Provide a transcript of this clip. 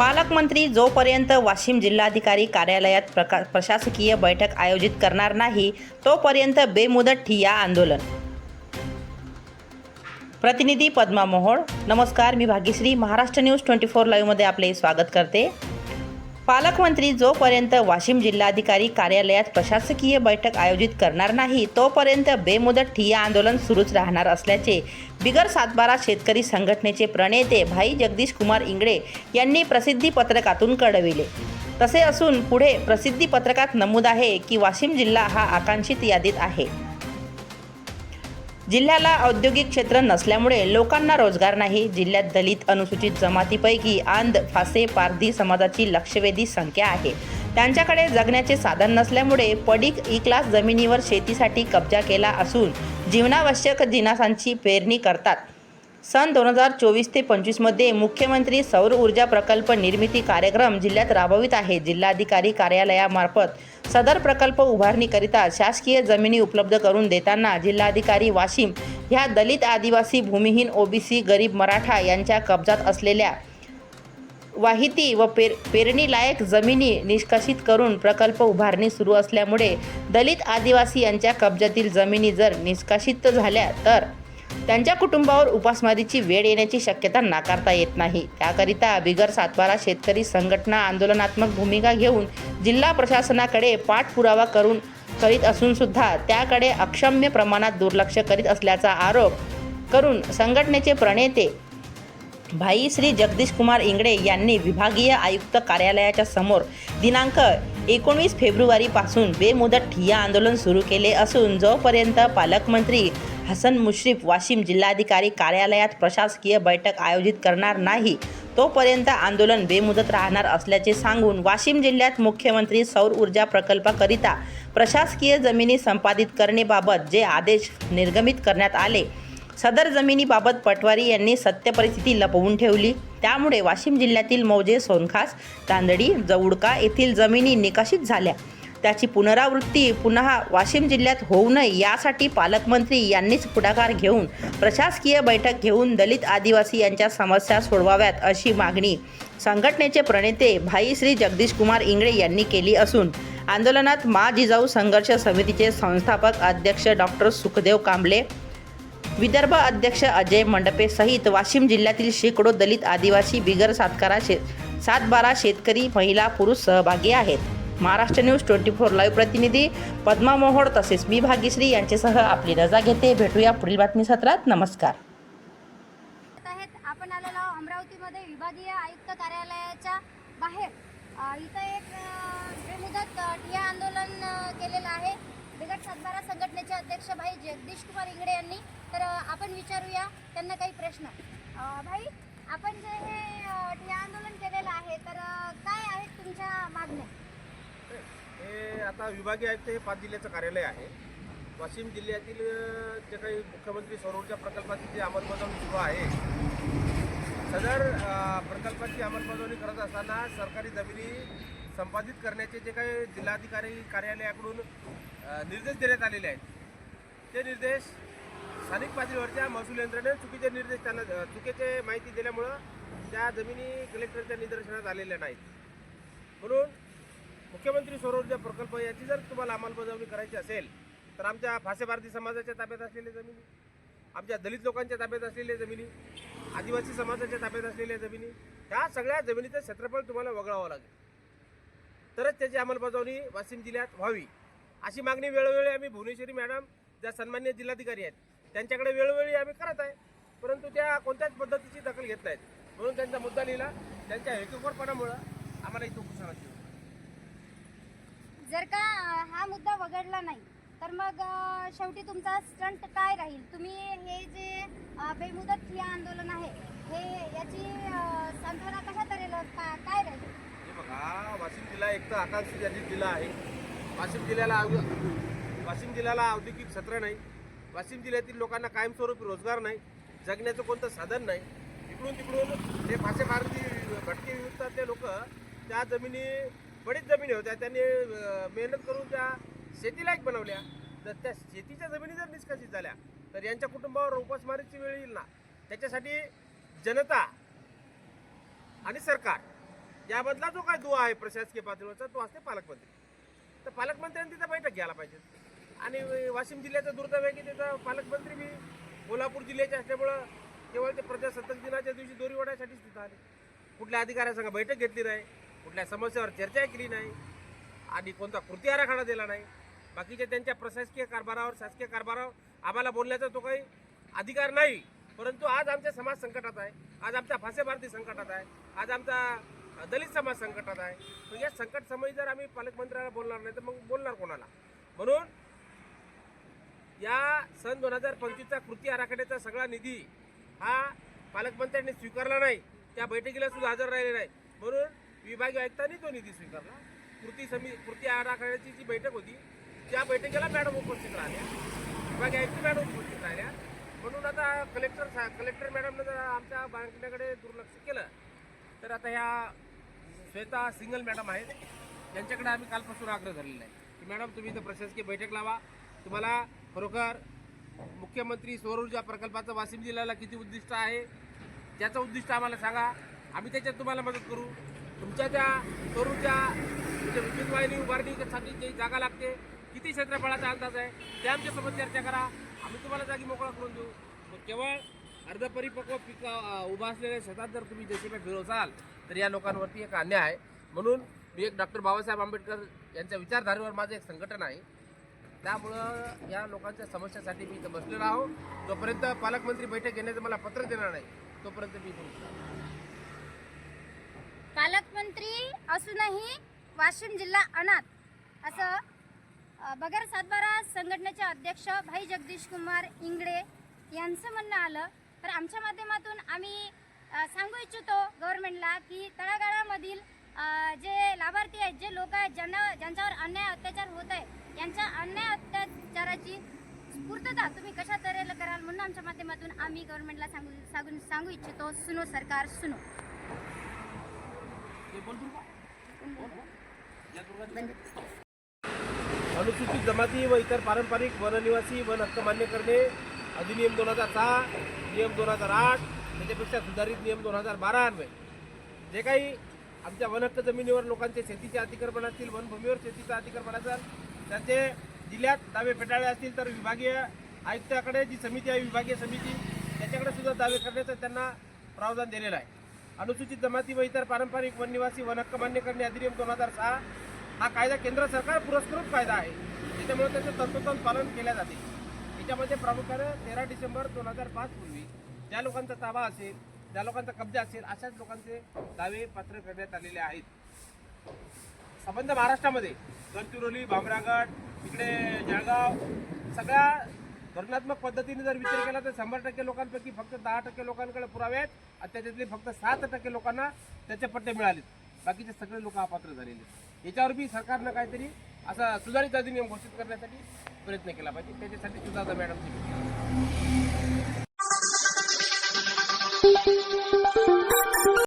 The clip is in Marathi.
पालकमंत्री जोपर्यंत वाशिम जिल्हाधिकारी कार्यालयात प्रका प्रशासकीय बैठक आयोजित करणार नाही तोपर्यंत बेमुदत ठिया आंदोलन. प्रतिनिधी पद्मा मोहोळ नमस्कार मी Bhagyashree Maharashtra News twenty four लाईव्हमध्ये आपले स्वागत करते. पालकमंत्री जोपर्यंत वाशिम जिल्हाधिकारी कार्यालयात प्रशासकीय बैठक आयोजित करणार नाही तोपर्यंत बेमुदत ठिय्या आंदोलन सुरूच राहणार असल्याचे बिगर सातबारा शेतकरी संघटनेचे प्रणेते भाई जगदीश कुमार इंगळे यांनी प्रसिद्धी पत्रकातून कळविले. तसे असून पुढे प्रसिद्धी पत्रकात नमूद आहे की वाशिम जिल्हा हा आकांक्षित यादीत आहे. जिल्ह्याला औद्योगिक क्षेत्र नसल्यामुळे लोकांना रोजगार नाही. जिल्ह्यात दलित अनुसूचित जमातीपैकी आंध फासे पारधी समाजाची लक्षवेधी संख्या आहे. त्यांच्याकडे जगण्याचे साधन नसल्यामुळे पडीक ई क्लास जमिनीवर शेतीसाठी कब्जा केला असून जीवनावश्यक जिनासांची पेरणी करतात. सन दोन हजार चोवीस ते पंचवीसमध्ये मुख्यमंत्री सौर ऊर्जा प्रकल्प निर्मिती कार्यक्रम जिल्ह्यात राबवित आहे. जिल्हाधिकारी कार्यालयामार्फत सदर प्रकल्प उभारणीकरिता शासकीय जमिनी उपलब्ध करून देताना जिल्हाधिकारी वाशिम ह्या दलित आदिवासी भूमिहीन ओबीसी गरीब मराठा यांच्या कब्जात असलेल्या वाहिती व पेर पेरणीलायक जमिनी निष्कासित करून प्रकल्प उभारणी सुरू असल्यामुळे दलित आदिवासी यांच्या कब्जातील जमिनी जर निष्कासित झाल्या तर त्यांच्या कुटुंबावर उपासमारीची वेळ येण्याची शक्यता नाकारता येत नाही. त्याकरिता बिगर सातबारा शेतकरी संघटना आंदोलनात्मक भूमिका घेऊन जिल्हा प्रशासनाकडे पाठपुरावा करून करीत असून सुद्धा त्याकडे अक्षम्य प्रमाणात दुर्लक्ष करीत असल्याचा आरोप करून संघटनेचे प्रणेते भाई श्री जगदीश कुमार इंगडे यांनी विभागीय आयुक्त कार्यालयाच्या समोर दिनांक एकोणवीस फेब्रुवारीपासून बेमुदत ठिय्या आंदोलन सुरू केले असून जोपर्यंत पालकमंत्री हसन मुश्रीफ वाशिम जिल्हाधिकारी कार्यालयात प्रशासकीय बैठक आयोजित करणार नाही तोपर्यंत आंदोलन बेमुदत राहणार असल्याचे सांगून वाशिम जिल्ह्यात मुख्यमंत्री सौर ऊर्जा प्रकल्पाकरिता प्रशासकीय जमिनी संपादित करणेबाबत जे आदेश निर्गमित करण्यात आले सदर जमिनीबाबत पटवारी यांनी सत्य परिस्थिती लपवून ठेवली. त्यामुळे वाशिम जिल्ह्यातील मौजे सोनखास तांदडी जवुडका येथील जमिनी निकाशीत झाल्या. त्याची पुनरावृत्ती पुन्हा वाशिम जिल्ह्यात होऊ नये यासाठी पालकमंत्री यांनीच पुढाकार घेऊन प्रशासकीय बैठक घेऊन दलित आदिवासी यांच्या समस्या सोडवाव्यात अशी मागणी संघटनेचे प्रणेते भाई श्री जगदीश कुमार इंगळे यांनी केली असून आंदोलनात मा जिजाऊ संघर्ष समितीचे संस्थापक अध्यक्ष डॉक्टर सुखदेव कांबळे विदर्भ अध्यक्ष अजय मंडपे सहित वाशिम जिल्ह्यातील शेकडो दलित आदिवासी बिगर सातकारा शे सातबारा शेतकरी महिला पुरुष सहभागी आहेत. Maharashtra News twenty four live प्रतिनिधी पद्मा मोहोळ तसेच मी भाग्यश्री यांच्यासह आपली रजा घेते. भेटूया पुढील बातमी सत्रात नमस्कार आपण आलेलो अमरावतीमध्ये. विभागीय आयुक्त कार्यालयाच्या बाहेर. इथं एक बेमुदत ठिय्या आंदोलन केलेलं आहे. बिगट सातबारा संघटनेचे अध्यक्ष भाई जगदीश कुमार इंगडे यांनी. तर आपण विचारूया त्यांना काही प्रश्न. भाई आपण जे हे आंदोलन केलेलं आहे तर काय आहेत तुमच्या मागण्या? हे आता विभागीय आयुक्त हे पाच जिल्ह्याचं कार्यालय आहे. वाशिम जिल्ह्यातील जे काही मुख्यमंत्री सौरऊर्जा प्रकल्पाची जी अंमलबजावणी सुरू आहे सदर प्रकल्पाची अंमलबजावणी करत असताना सरकारी जमिनी संपादित करण्याचे जे काही जिल्हाधिकारी कार्यालयाकडून निर्देश देण्यात आलेले आहेत. ते निर्देश स्थानिक पातळीवरच्या महसूल यंत्रणेने चुकीचे निर्देश त्यांना चुकीचे माहिती दिल्यामुळं त्या जमिनी कलेक्टरच्या निदर्शनात आलेल्या नाहीत. म्हणून मुख्यमंत्री सौर ऊर्जा प्रकल्प याची जर तुम्हाला अंमलबजावणी करायची असेल तर आमच्या फासे भारती समाजाच्या ताब्यात असलेल्या जमिनी आमच्या दलित लोकांच्या ताब्यात असलेल्या जमिनी आदिवासी समाजाच्या ताब्यात असलेल्या जमिनी ह्या सगळ्या जमिनीचं क्षेत्रफळ तुम्हाला वगळावं लागेल. तरच त्याची अंमलबजावणी वाशिम जिल्ह्यात व्हावी. अशी मागणी वेळोवेळी आम्ही भुवनेश्वरी मॅडम ज्या सन्मान्य जिल्हाधिकारी आहेत त्यांच्याकडे वेळोवेळी आम्ही करत आहे. परंतु त्या कोणत्याच पद्धतीची दखल घेत नाहीत. म्हणून त्यांचा मुद्दा लिहिला त्यांच्या हेतुपरपणामुळं आम्हाला इथं उपोषणात ठेवलं. जर का हा मुद्दा वगळला नाही तर मग शेवटी तुमचा स्टंट काय राहील? तुम्ही हे जे बेमुदत ठिय्या आंदोलन आहे हे याची सांत्वना कशा तऱ्हेला का- काय राहील? हे बघा वाशिम जिल्हा एक तर आकांक्षित यादीत जिल्हा आहे. वाशिम जिल्ह्याला वाशिम जिल्ह्याला औद्योगिक क्षेत्र नाही. वाशिम जिल्ह्यातील लोकांना कायमस्वरूपी रोजगार नाही. जगण्याचं कोणतं साधन नाही. इकडून तिकडून ते फासे भारती भटके ते लोक त्या जमिनी बडीच जमिनी होत्या. त्यांनी मेहनत करून त्या शेतीलायक बनवल्या. तर त्या शेतीच्या जमिनी जर निष्कासित झाल्या तर यांच्या कुटुंबावर उपासमारीची वेळ येईल ना? त्याच्यासाठी जनता आणि सरकार यामधला जो काय दुवा आहे प्रशासकीय पातळीवरचा तो असते पालकमंत्री. तर पालकमंत्र्यांनी तिथं बैठक घ्यायला पाहिजे. आणि वाशिम जिल्ह्याचं दुर्दैव आहे की तिथं पालकमंत्री मी कोल्हापूर जिल्ह्याचे असल्यामुळं केवळ ते प्रजासत्ताक दिनाच्या दिवशी दोरी ओढायसाठीच तिथं आले. कुठल्या अधिकाऱ्यासंग बैठक घेतली नाही कुठल्या समस्यावर चर्चा केली नाही आणि कोणता कृती आराखडा दिला नाही. बाकीच्या त्यांच्या प्रशासकीय कारभारावर शासकीय कारभारावर आम्हाला बोलण्याचा तो काही अधिकार नाही. परंतु आज आमचा समाज संकटात आहे आज आमचा फासे भारती संकटात आहे आज आमचा दलित समाज संकटात आहे. मग या संकट समयी जर आम्ही पालकमंत्र्याला बोलणार नाही तर मग बोलणार कोणाला? म्हणून या सन दोन हजार पंचवीसचा कृती आराखड्याचा सगळा निधी हा पालकमंत्र्यांनी स्वीकारला नाही. त्या बैठकीला सुद्धा हजर राहिले नाही. म्हणून विभागीय आयुक्तांनी तो निधी स्वीकारला. कृती समी कृती आराखड्याची जी बैठक होती त्या बैठकीला मॅडम उपस्थित राहिल्या. विभागीय आयुक्त मॅडम उपस्थित राहिल्या. म्हणून आता कलेक्टर सा कलेक्टर मॅडमनं जर आमच्या बांधण्याकडे दुर्लक्ष केलं तर आता ह्या श्वेता सिंगल मॅडम आहेत. त्यांच्याकडे आम्ही कालपासून आग्रह धरलेला आहे. की मॅडम तुम्ही इथं प्रशासकीय बैठक लावा. तुम्हाला खरोखर मुख्यमंत्री सौर ऊर्जा प्रकल्पाचं वाशिम जिल्ह्याला किती उद्दिष्ट आहे त्याचं उद्दिष्ट आम्हाला सांगा. आम्ही त्याच्यात तुम्हाला मदत करू. तुमच्या त्या सौर ऊर्जा म्हणजे विद्युत वाहिनी उभारणीसाठी जी जागा लागते किती क्षेत्रफळाचा अंदाज आहे ते आमच्यासोबत चर्चा करा. आम्ही तुम्हाला जागी मोकळा करून देऊ. मग केवळ अर्धपरिपक्व पीक उभा असलेल्या शेतात जर तुम्ही जेसीबी फिरवसाल तर या लोकांवरती एक अन्याय आहे. म्हणून मी एक डॉक्टर बाबासाहेब आंबेडकर यांच्या विचारधारेवर माझं एक संघटन आहे. त्यामुळं या लोकांच्या समस्यासाठी मी इथं बसलेलो आहो. जोपर्यंत पालकमंत्री बैठक घेण्याचं मला पत्र देणार नाही. तोपर्यंत मी पालकमंत्री असूनही वाशिम जिल्हा अनाथ असं बगर सातबारा संघटनेचे अध्यक्ष भाई जगदीश कुमार इंगडे यांचं म्हणणं आलं. तर आमच्या माध्यमातून आम्ही सांगू इच्छितो गव्हर्नमेंटला की तळागाळामधील जे लाभार्थी आहेत जे लोक आहेत ज्यांना ज्यांच्यावर अन्याय अत्याचार होत आहे यांच्या अन्याय अत्याचाराची पूर्तता तुम्ही कशा तऱ्हेला कराल म्हणून आमच्या माध्यमातून आम्ही गव्हर्नमेंटला सांगू सांगू सांगू इच्छितो. सुनो सरकार सुनो. अनुसूचित जमाती व इतर पारंपरिक वननिवासी वन हक्क मान्य करणे अधिनियम दोन हजार सहा नियम दोन हजार आठ त्याच्यापेक्षा सुधारित नियम दोन हजार बारा अन्वय. जे काही आमच्या वनहक्क जमिनीवर लोकांचे शेतीचे अतिक्रमण असतील वनभूमीवर शेतीचं अतिक्रमण असेल त्याचे जिल्ह्यात दावे फेटाळले असतील तर विभागीय आयुक्ताकडे जी समिती आहे विभागीय समिती त्याच्याकडे सुद्धा दावे करण्याचं त्यांना प्रावधान दिलेलं आहे. अनुसूचित जमाती व इतर पारंपरिक वननिवासी वनहक्क मान्य करणे अधिनियम दोन हजार सहा हा कायदा केंद्र सरकार पुरस्कृत कायदा आहे. त्याच्यामुळे त्याचं तंतोतंत पालन केले जाते. याच्यामध्ये प्रामुख्याने तेरा डिसेंबर दोन हजार पाच पूर्वी ज्या लोकांचा ताबा असेल ज्या लोकांचा कब्जा असेल अशाच लोकांचे दावे पात्र करण्यात आलेले आहेत. संबंध महाराष्ट्रामध्ये गडचिरोली भामरागड इकडे जळगाव सगळ्या धोरणात्मक पद्धतीने जर विचार केला तर शंभर टक्के लोकांपैकी फक्त दहा टक्के लोकांकडे पुरावे आहेत आणि त्याच्यातले फक्त सात टक्के लोकांना त्याचे पट्टे मिळालेत. बाकीचे सगळे लोक अपात्र झालेले आहेत. याच्यावर बी सरकारनं काहीतरी असा सुधारित अधिनियम घोषित करण्यासाठी प्रयत्न केला पाहिजे. त्याच्यासाठी सुद्धा मॅडम मॅडमची